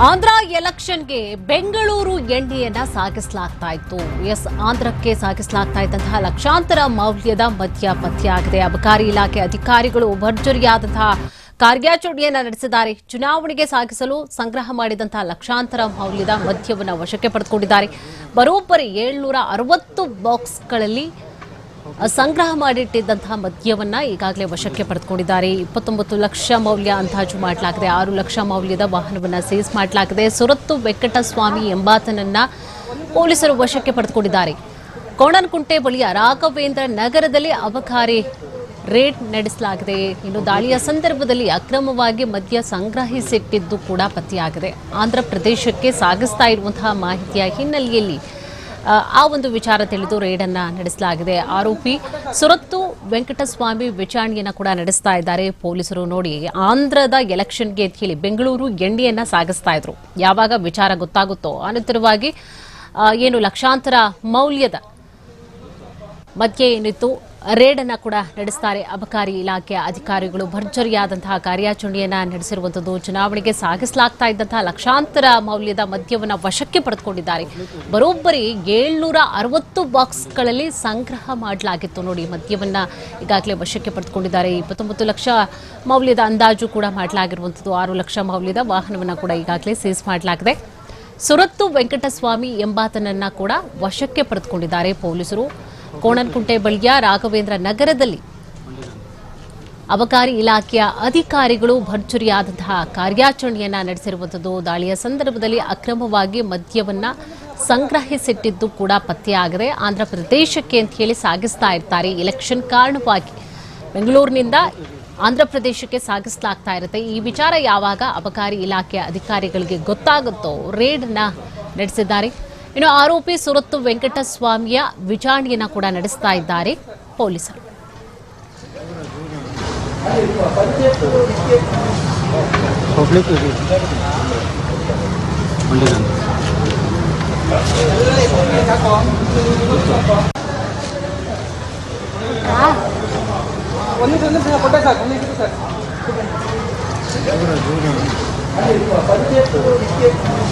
ಆಂಧ್ರ ಎಲೆಕ್ಷನ್ಗೆ ಬೆಂಗಳೂರು ಎಣ್ಣೆಯನ್ನ ಸಾಗಿಸಲಾಗ್ತಾ ಇತ್ತು. ಎಸ್ ಆಂಧ್ರಕ್ಕೆ ಸಾಗಿಸಲಾಗ್ತಾ ಇದ್ದಂತಹ ಲಕ್ಷಾಂತರ ಮೌಲ್ಯದ ಮದ್ಯ ಪತ್ತೆಯಾಗಿದೆ ಅಬಕಾರಿ ಇಲಾಖೆ ಅಧಿಕಾರಿಗಳು ಭರ್ಜರಿಯಾದಂತಹ ಕಾರ್ಯಾಚರಣೆಯನ್ನ ನಡೆಸಿದ್ದಾರೆ. ಚುನಾವಣೆಗೆ ಸಾಗಿಸಲು ಸಂಗ್ರಹ ಮಾಡಿದಂತಹ ಲಕ್ಷಾಂತರ ಮೌಲ್ಯದ ಮದ್ಯವನ್ನು ವಶಕ್ಕೆ ಪಡೆದುಕೊಂಡಿದ್ದಾರೆ. ಬರೋಬ್ಬರಿ ಏಳ್ನೂರ ಅರವತ್ತು ಬಾಕ್ಸ್ಗಳಲ್ಲಿ ಸಂಗ್ರಹ ಮಾಡಿಟ್ಟಿದ್ದಂತಹ ಮದ್ಯವನ್ನ ಈಗಾಗಲೇ ವಶಕ್ಕೆ ಪಡೆದುಕೊಂಡಿದ್ದಾರೆ. ಇಪ್ಪತ್ತೊಂಬತ್ತು ಲಕ್ಷ ಮೌಲ್ಯ ಅಂದಾಜು ಮಾಡಲಾಗಿದೆ. ಆರು ಲಕ್ಷ ಮೌಲ್ಯದ ವಾಹನವನ್ನ ಸೀಸ್ ಮಾಡಲಾಗಿದೆ. ಸುರತ್ತು ವೆಂಕಟಸ್ವಾಮಿ ಎಂಬಾತನನ್ನ ಪೊಲೀಸರು ವಶಕ್ಕೆ ಪಡೆದುಕೊಂಡಿದ್ದಾರೆ. ಕೋಣನಕುಂಟೆ ಬಳಿಯ ರಾಘವೇಂದ್ರ ನಗರದಲ್ಲಿ ಅಬಕಾರಿ ರೇಡ್ ನಡೆಸಲಾಗಿದೆ. ಇನ್ನು ದಾಳಿಯ ಸಂದರ್ಭದಲ್ಲಿ ಅಕ್ರಮವಾಗಿ ಮದ್ಯ ಸಂಗ್ರಹಿಸಿಟ್ಟಿದ್ದು ಕೂಡ ಪತ್ತೆಯಾಗಿದೆ. ಆಂಧ್ರ ಪ್ರದೇಶಕ್ಕೆ ಸಾಗಿಸ್ತಾ ಇರುವಂತಹ ಮಾಹಿತಿಯ ಹಿನ್ನೆಲೆಯಲ್ಲಿ ಆ, ಒಂದು ವಿಚಾರ ತಿಳಿದು ರೇಡನ್ನ ನಡೆಸಲಾಗಿದೆ. ಆರೋಪಿ ಸುರತ್ತು ವೆಂಕಟಸ್ವಾಮಿ ವಿಚಾರಣೆಯನ್ನ ಕೂಡ ನಡೆಸ್ತಾ ಇದ್ದಾರೆ. ಪೊಲೀಸರು ನೋಡಿ ಆಂಧ್ರದ ಎಲೆಕ್ಷನ್ಗೆ ಅಂತ ಹೇಳಿ ಬೆಂಗಳೂರು ಎಣ್ಣೆಯನ್ನ ಸಾಗಿಸ್ತಾ ಇದ್ರು. ಯಾವಾಗ ವಿಚಾರ ಗೊತ್ತಾಗುತ್ತೋ ಅನಂತರವಾಗಿ ಏನು ಲಕ್ಷಾಂತರ ಮೌಲ್ಯದ ಮಧ್ಯೆ ಏನಿತ್ತು ರೇಡ್ ಅನ್ನ ಕೂಡ ನಡೆಸ್ತಾರೆ. ಅಬಕಾರಿ ಇಲಾಖೆಯ ಅಧಿಕಾರಿಗಳು ಭರ್ಜರಿಯಾದಂತಹ ಕಾರ್ಯಾಚರಣೆಯನ್ನ ನಡೆಸಿರುವಂತದ್ದು ಚುನಾವಣೆಗೆ ಸಾಗಿಸಲಾಗ್ತಾ ಇದ್ದಂತಹ ಲಕ್ಷಾಂತರ ಮೌಲ್ಯದ ಮದ್ಯವನ್ನು ವಶಕ್ಕೆ ಪಡೆದುಕೊಂಡಿದ್ದಾರೆ. ಬರೋಬ್ಬರಿ ಏಳ್ನೂರ ಅರವತ್ತು ಬಾಕ್ಸ್ಗಳಲ್ಲಿ ಸಂಗ್ರಹ ಮಾಡಲಾಗಿತ್ತು ನೋಡಿ. ಮದ್ಯವನ್ನ ಈಗಾಗಲೇ ವಶಕ್ಕೆ ಪಡೆದುಕೊಂಡಿದ್ದಾರೆ. ಇಪ್ಪತ್ತೊಂಬತ್ತು ಲಕ್ಷ ಮೌಲ್ಯದ ಅಂದಾಜು ಕೂಡ ಮಾಡಲಾಗಿರುವಂತದ್ದು. ಆರು ಲಕ್ಷ ಮೌಲ್ಯದ ವಾಹನವನ್ನ ಕೂಡ ಈಗಾಗಲೇ ಸೀಸ್ ಮಾಡಲಾಗಿದೆ. ಸುರತ್ತು ವೆಂಕಟಸ್ವಾಮಿ ಎಂಬಾತನನ್ನ ಕೂಡ ವಶಕ್ಕೆ ಪಡೆದುಕೊಂಡಿದ್ದಾರೆ ಪೊಲೀಸರು. ಕೋಣನಕುಂಟೆ ಬಳಿಯ ರಾಘವೇಂದ್ರ ನಗರದಲ್ಲಿ ಅಬಕಾರಿ ಇಲಾಖೆಯ ಅಧಿಕಾರಿಗಳು ಭರ್ಜರಿಯಾದಂತಹ ಕಾರ್ಯಾಚರಣೆಯನ್ನ ನಡೆಸಿರುವಂತದ್ದು. ದಾಳಿಯ ಸಂದರ್ಭದಲ್ಲಿ ಅಕ್ರಮವಾಗಿ ಮದ್ಯವನ್ನ ಸಂಗ್ರಹಿಸಿಟ್ಟಿದ್ದು ಕೂಡ ಪತ್ತೆಯಾಗಿದೆ. ಆಂಧ್ರ ಪ್ರದೇಶಕ್ಕೆ ಅಂತ ಹೇಳಿ ಸಾಗಿಸ್ತಾ ಇರ್ತಾರೆ. ಎಲೆಕ್ಷನ್ ಕಾರಣವಾಗಿ ಬೆಂಗಳೂರಿನಿಂದ ಆಂಧ್ರ ಪ್ರದೇಶಕ್ಕೆ ಸಾಗಿಸಲಾಗ್ತಾ ಇರುತ್ತೆ. ಈ ವಿಚಾರ ಯಾವಾಗ ಅಬಕಾರಿ ಇಲಾಖೆಯ ಅಧಿಕಾರಿಗಳಿಗೆ ಗೊತ್ತಾಗುತ್ತೋ ರೇಡ್ನ ನಡೆಸಿದ್ದಾರೆ. ಇನ್ನು ಆರೋಪಿ ಸುರತ್ತು ವೆಂಕಟಸ್ವಾಮಿಯ ವಿಚಾರಣೆಯನ್ನ ಕೂಡ ನಡೆಸ್ತಾ ಇದ್ದಾರೆ ಪೊಲೀಸರು. ಸರ್